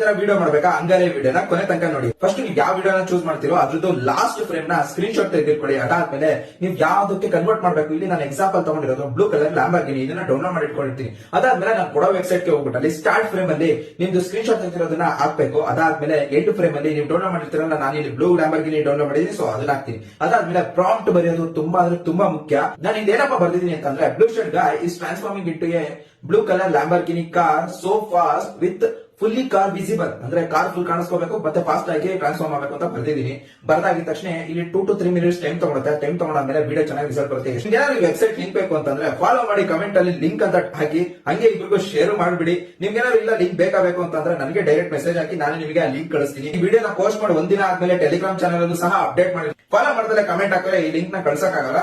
ತರ ವಿಡಿಯೋ ಮಾಡ್ಬೇಕಾ? ಹಂಗಾರೆ ವಿಡಿಯೋನ ಕೊನೆ ತನಕ ನೋಡಿ. ಫಸ್ಟ್ ನೀವು ಯಾವ ವಿಡಿಯೋನ ಚೂಸ್ ಮಾಡ್ತೀರೋ ಅದ್ರದ್ದು ಲಾಸ್ಟ್ ಫ್ರೇಮ್ನ ಸ್ಕ್ರೀನ್ ಶಾಟ್ ತೆಗೆದುಕೊಳ್ಳಿ ಅದಾದ್ಮೇಲೆ ನೀವು ಯಾವ್ದಕ್ಕೆ ಕನ್ವರ್ಟ್ ಮಾಡ್ಬೇಕು? ಇಲ್ಲಿ ನಾನು ಎಕ್ಸಾಂಪಲ್ ತಗೊಂಡಿರೋದು ಬ್ಲೂ ಕಲರ್ ಲ್ಯಾಂಬರ್ಗಿನಿ ಇದನ್ನ ಡೌನ್ಲೋಡ್ ಮಾಡಿ ಅದಾದ್ಮೇಲೆ ನಾನು ಕೊಡೋ ವೆಬ್ಸೈಟ್ಗೆ ಹೋಗ್ಬಿಟ್ಟು ಅಲ್ಲಿ ಸ್ಟಾರ್ಟ್ ಫ್ರೇಮ್ ಅಲ್ಲಿ ನಿಮ್ದು ಸ್ಕ್ರೀನ್ ಶಾಟ್ ತೆಗೆದಿರೋದನ್ನ ಹಾಕ್ಬೇಕು. ಅದಾದ್ಮೇಲೆ ಎಂಟು ಫ್ರೇಮ್ ಅಲ್ಲಿ ನೀವು ಡೌನ್ಲೋಡ್ ಮಾಡಿರ್ತೀರಲ್ಲ, ನಾನು ಇಲ್ಲಿ ಬ್ಲೂ ಲ್ಯಾಂಬರ್ಗಿನಿ ಡೌನ್ಲೋಡ್ ಮಾಡಿದೀನಿ ಸೊ ಅದನ್ನ ಹಾಕ್ತೀನಿ. ಅದಾದ್ಮೇಲೆ ಪ್ರಾಂಪ್ಟ್ ಬರೆಯೋದು ತುಂಬಾ ಅಂದ್ರೆ ತುಂಬಾ ಮುಖ್ಯ. ನಾನು ಇದೇನಪ್ಪ ಬರ್ದಿದ್ದೀನಿ ಅಂತಂದ್ರೆ blue shirt guy is transforming ಇಟ್ಟು blue colour Lamborghini car so fast with fully car visible ಅಂದ್ರೆ ಕಾರ್ ಫುಲ್ ಕಾಣಿಸ್ಕೋಬೇಕು, ಮತ್ತೆ ಫಾಸ್ಟ್ ಆಗಿ ಟ್ರಾನ್ಸ್ಫಾರ್ಮ್ ಆಗಬೇಕು ಅಂತ ಬರ್ದಿದ್ದೀನಿ ಬರ್ದಾಗಿದ ತಕ್ಷಣ ಇಲ್ಲಿ two to three minutes time ತಗೊಳುತ್ತೆ. ಟೈಮ್ ತಗೊಂಡಾದ್ಮೇಲೆ ವಿಡಿಯೋ ಚೆನ್ನಾಗಿ ರಿಸಲ್ಟ್ ಬರುತ್ತೆ. ಏನಾದ್ರು ವೆಬ್ಸೈಟ್ ಲಿಂಕ್ ಬೇಕು ಅಂತಂದ್ರೆ ಫಾಲೋ ಮಾಡಿ ಕಮೆಂಟ್ ಅಲ್ಲಿ ಲಿಂಕ್ ಅಂತ ಹಾಕಿ. ಹಂಗೆ ಇಬ್ಬರಿಗೂ ಶೇರ್ ಮಾಡ್ಬಿಡಿ. ನಿಮ್ಗೆ ಏನಾದ್ರು ಇಲ್ಲ ಲಿಂಕ್ ಬೇಕಾಗಬೇಕು ಅಂತಂದ್ರೆ ನನಗೆ ಡೈರೆಕ್ಟ್ ಮೆಸೇಜ್ ಹಾಕಿ ನಾನು ನಿಮಗೆ ಆ ಲಿಂಕ್ ಕಳಿಸ್ತೀನಿ. ಈ ವಿಡಿಯೋನ ಪೋಸ್ಟ್ ಮಾಡಿ ಒಂದಿನ ಆದ್ಮೇಲೆ ಟೆಲಿಗ್ರಾಮ್ ಚಾನಲ್ ಸಹ ಅಪ್ಡೇಟ್ ಮಾಡಿ. ಫಾಲೋ ಮಾಡಿದ್ರೆ ಕಮೆಂಟ್ ಹಾಕಿದ್ರೆ ಈ ಲಿಂಕ್ನ ಕಳ್ಸಕ್ಕಾಗಲ್ಲ.